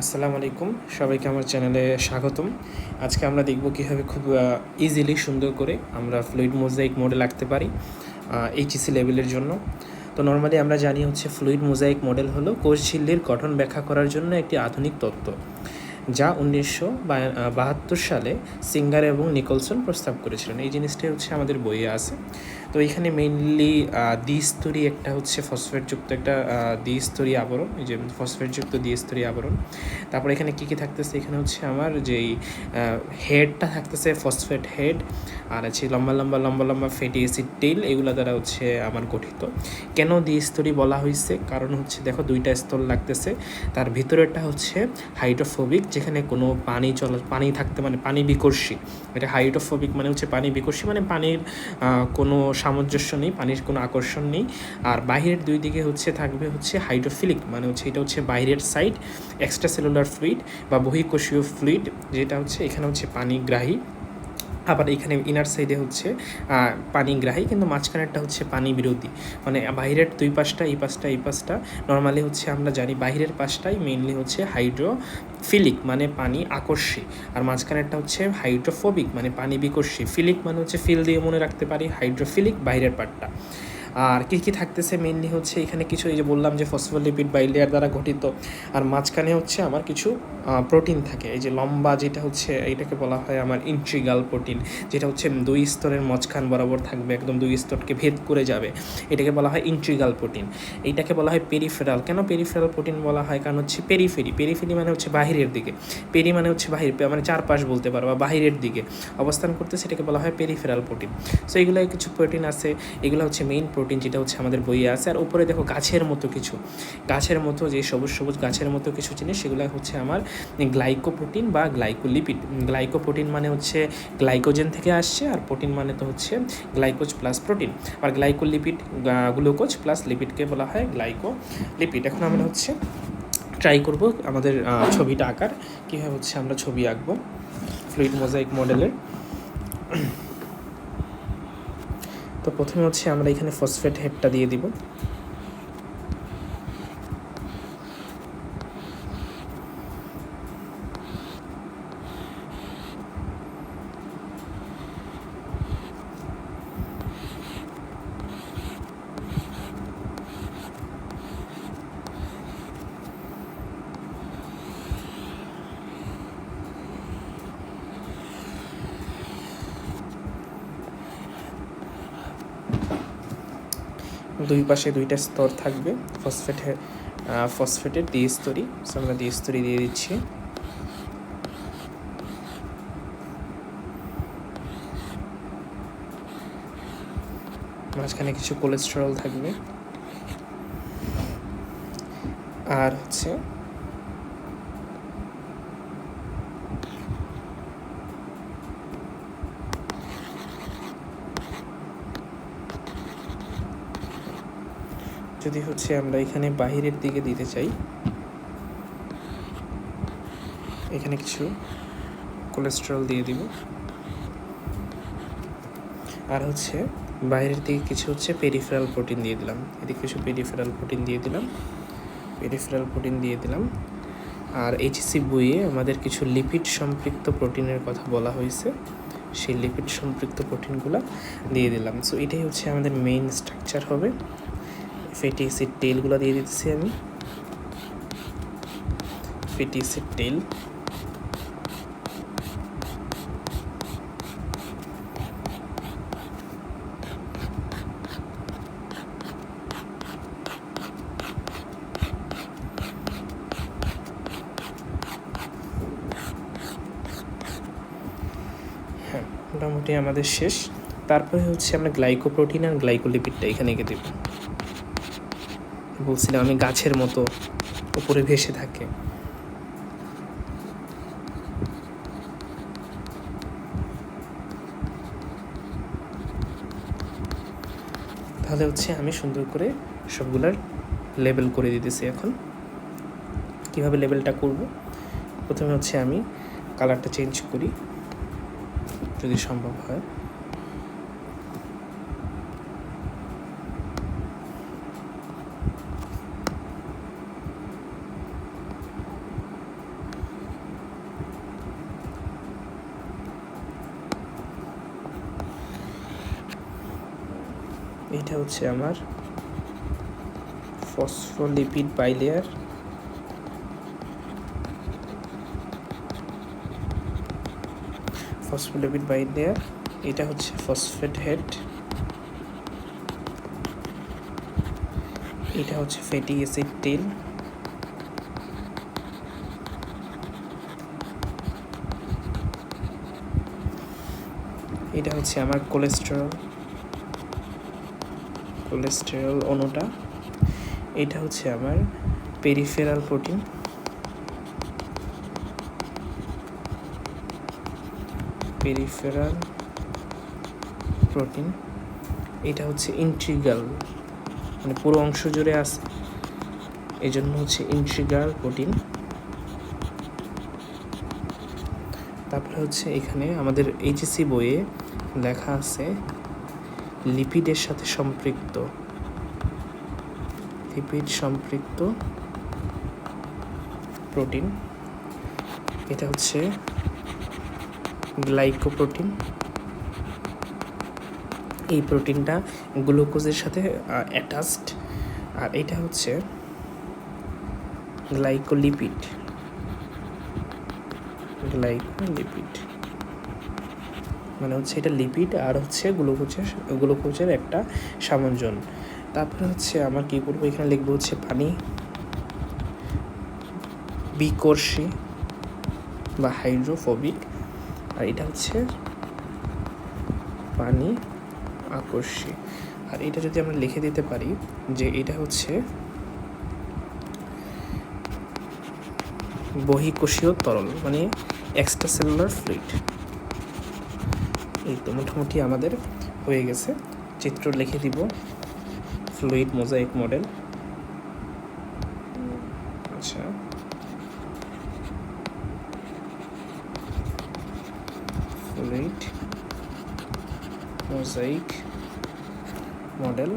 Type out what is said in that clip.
আসসালামু আলাইকুম। সবাইকে আমার চ্যানেলে স্বাগতম। আজকে আমরা দেখব কীভাবে খুব ইজিলি সুন্দর করে আমরা ফ্লুইড মোজাইক মডেল আঁকতে পারি এইচএসি লেভেলের জন্য। তো নর্মালি আমরা জানি হচ্ছে ফ্লুইড মোজাইক মডেল হলো কোষ ঝিল্লির গঠন ব্যাখ্যা করার জন্য একটি আধুনিক তত্ত্ব, যা উনিশশো বাহাত্তর সালে সিঙ্গার এবং নিকলসন প্রস্তাব করেছিলেন। এই জিনিসটাই হচ্ছে আমাদের বইয়ে আছে। তো এখানে মেইনলি দ্বিস্তরী একটা হচ্ছে ফসফেটযুক্ত একটা দ্বিস্তরী আবরণ, এই যে ফসফেটযুক্ত দ্বিস্তরী আবরণ। তারপর এখানে কী কী থাকতেছে? এখানে হচ্ছে আমার যেই হেডটা থাকতেছে ফসফেট হেড আর আছে লম্বা লম্বা লম্বা লম্বা ফ্যাটি অ্যাসিড টেল এগুলো দ্বারা হচ্ছে আমার গঠিত। কেন দ্বিস্তরী বলা হয়েছে কারণ হচ্ছে দেখো দুইটা স্তর লাগতেছে। তার ভিতরেরটা হচ্ছে হাইড্রোফোবিক যেখানে কোনো পানি চলা, পানি থাকতে মানে পানি বিকর্ষী। এটা হাইড্রোফোবিক মানে হচ্ছে পানি বিকর্ষী মানে পানির কোনো সামঞ্জস্য নেই, পানির কোনো আকর্ষণ নেই। আর বাহিরের দুই দিকে হচ্ছে থাকবে হচ্ছে হাইড্রোফিলিক মানে হচ্ছে এটা হচ্ছে বাইরের সাইড এক্সট্রা সেলুলার ফ্লুইড বা বহিকোষীয় ফ্লুইড যেটা হচ্ছে এখানে হচ্ছে পানিগ্রাহী। আবার এখানে ইনার সাইডে হচ্ছে পানি গ্রাহী, কিন্তু মাঝখানেরটা হচ্ছে পানি বিরোধী। মানে বাইরের দুই পাশটা, এই পাশটা এই পাশটা। নর্মালি হচ্ছে আমরা জানি বাইরের পাশটাই মেইনলি হচ্ছে হাইড্রোফিলিক মানে পানি আকর্ষী। আর মাঝখানেরটা হচ্ছে হাইড্রোফোবিক মানে পানি বিকর্ষী। ফিলিক মানে হচ্ছে ফিল দিয়ে মনে রাখতে পারি হাইড্রোফিলিক বাইরের পার্টটা আর কী কী থাকতেছে মেনলি হচ্ছে এখানে কিছু এই যে বললাম যে ফসফোলিপিড বাইলিয়ার দ্বারা গঠিত। আর মাঝখানে হচ্ছে আমার কিছু প্রোটিন থাকে। এই যে লম্বা যেটা হচ্ছে, এইটাকে বলা হয় আমার ইন্ট্রিগাল প্রোটিন যেটা হচ্ছে দুই স্তরের মাঝখান বরাবর থাকবে, একদম দুই স্তরকে ভেদ করে যাবে। এটাকে বলা হয় ইন্ট্রিগাল প্রোটিন এইটাকে বলা হয় পেরিফেরাল কেন পেরিফেরাল প্রোটিন বলা হয়? কারণ হচ্ছে পেরিফেরি পেরিফেরি মানে হচ্ছে বাহিরের দিকে। পেরি মানে হচ্ছে বাহির মানে চারপাশ বলতে পারো, বা বাহিরের দিকে। অবস্থান করতে সেটাকে বলা হয় পেরিফেরাল প্রোটিন সো এগুলো কিছু প্রোটিন আছে। এগুলো হচ্ছে মেইন প্রোটিন যেটা হচ্ছে আমাদের বইয়ে আছে, আর উপরে দেখো গাছের মতো কিছু। গাছের মতো যে সবুজ সবুজ গাছের মতো কিছু জিনিস, সেগুলো হচ্ছে আমার গ্লাইকোপ্রোটিন বা গ্লাইকোলিপিড গ্লাইকোপ্রোটিন মানে হচ্ছে গ্লাইকোজেন থেকে আসছে, আর প্রোটিন মানে তো হচ্ছে গ্লাইকোজ প্লাস প্রোটিন আর গ্লাইকোলিপিড গ্লুকোজ প্লাস লিপিডকে বলা হয় গ্লাইকোলিপিড এখন আমরা হচ্ছে ট্রাই করব আমাদের ছবিটা আঁকার। কীভাবে হচ্ছে আমরা ছবি আঁকবো? ফ্লুইড মোজাইক মডেলের তো প্রথমে হচ্ছে আমরা এখানে ফসফেট হেডটা দিয়ে দিব। দুই পাশে দুইটা স্তর থাকবে ফসফেটের ফসফেটের দ্বিস্তরী সো আমরা দ্বিস্তরী দিয়ে দিচ্ছি। মাঝখানে কিছু কোলেস্টেরল থাকবে। আর হচ্ছে যদি হচ্ছে আমরা এখানে বাহিরের দিকে দিতে চাই, এখানে কিছু কোলেস্ট্রল দিয়ে দিব। আর হচ্ছে বাইরের দিকে কিছু হচ্ছে পেরিফেরাল প্রোটিন দিয়ে দিলাম। এদিকে কিছু পেরিফেরাল প্রোটিন দিয়ে দিলাম। পেরিফেরাল প্রোটিন দিয়ে দিলাম। আর এইচসি বইয়ে আমাদের কিছু লিপিড সম্পৃক্ত প্রোটিনের কথা বলা হয়েছে। সেই লিপিড সম্পৃক্ত প্রোটিনগুলো দিয়ে দিলাম। সো এটাই হচ্ছে আমাদের মেইন স্ট্রাকচার হবে। ফ্যাটি অ্যাসিড তেলগুলো দিয়ে দিচ্ছি আমি। অ্যাসিড তেল। হ্যাঁ মোটামুটি আমাদের শেষ। তারপরে হচ্ছে আমরা গ্লাইকোপ্রোটিন আর গ্লাইকোলিপিডটা এখানে এঁকে দেবো। বলছিলাম, আমি গাছের মতো উপরে ভেসে থাকে। তাহলে হচ্ছে আমি সুন্দর করে সবগুলার লেবেল করে দিতেছি এখন। কীভাবে লেবেলটা করব? প্রথমে হচ্ছে আমি কালারটা চেঞ্জ করি, যদি সম্ভব হয়। এটা হচ্ছে আমার ফসফোলিপিড বাইলেয়ার। ফসফোলিপিড বাইলেয়ার, এটা হচ্ছে ফসফেট হেড। এটা হচ্ছে ফ্যাটি অ্যাসিড তেল। এটা হচ্ছে আমার কোলেস্টেরল কোলেস্টেরল অণুটা, এটা হচ্ছে আমার পেরিফেরাল প্রোটিন পেরিফেরাল প্রোটিন এটা হচ্ছে ইন্ট্রিগাল মানে পুরো অংশ জুড়ে আছে। এই জন্য হচ্ছে ইন্ট্রিগাল প্রোটিন তারপরে হচ্ছে এখানে আমাদের এইচএসসি বইয়ে লেখা আছে লিপিডের সাথে সম্পৃক্ত। লিপিড সম্পৃক্ত প্রোটিন। এটা হচ্ছে গ্লাইকোপ্রোটিন। এই প্রোটিনটা গ্লুকোজের সাথে অ্যাটাচড আর এটা হচ্ছে গ্লাইকোলিপিড। গ্লাইকোলিপিড। মানে হচ্ছে এটা লিপিড আর হচ্ছে গ্লুকোজের গ্লুকোজের একটা সামঞ্জন। তারপরে হচ্ছে আমার কী করব? এখানে লিখব হচ্ছে পানি, বিকর্ষী বা হাইড্রোফোবিক আর এটা হচ্ছে পানি আকর্ষী। আর এটা যদি আমরা লিখে দিতে পারি যে এটা হচ্ছে বহিকোষীয় তরল মানে এক্সট্রা সেলুলার ফ্লুইড এই তো মোটামুটি আমাদের হয়ে গেছে। চিত্র লিখে দিব। ফ্লুইড মোজাইক মডেল আচ্ছা। Fluid mosaic model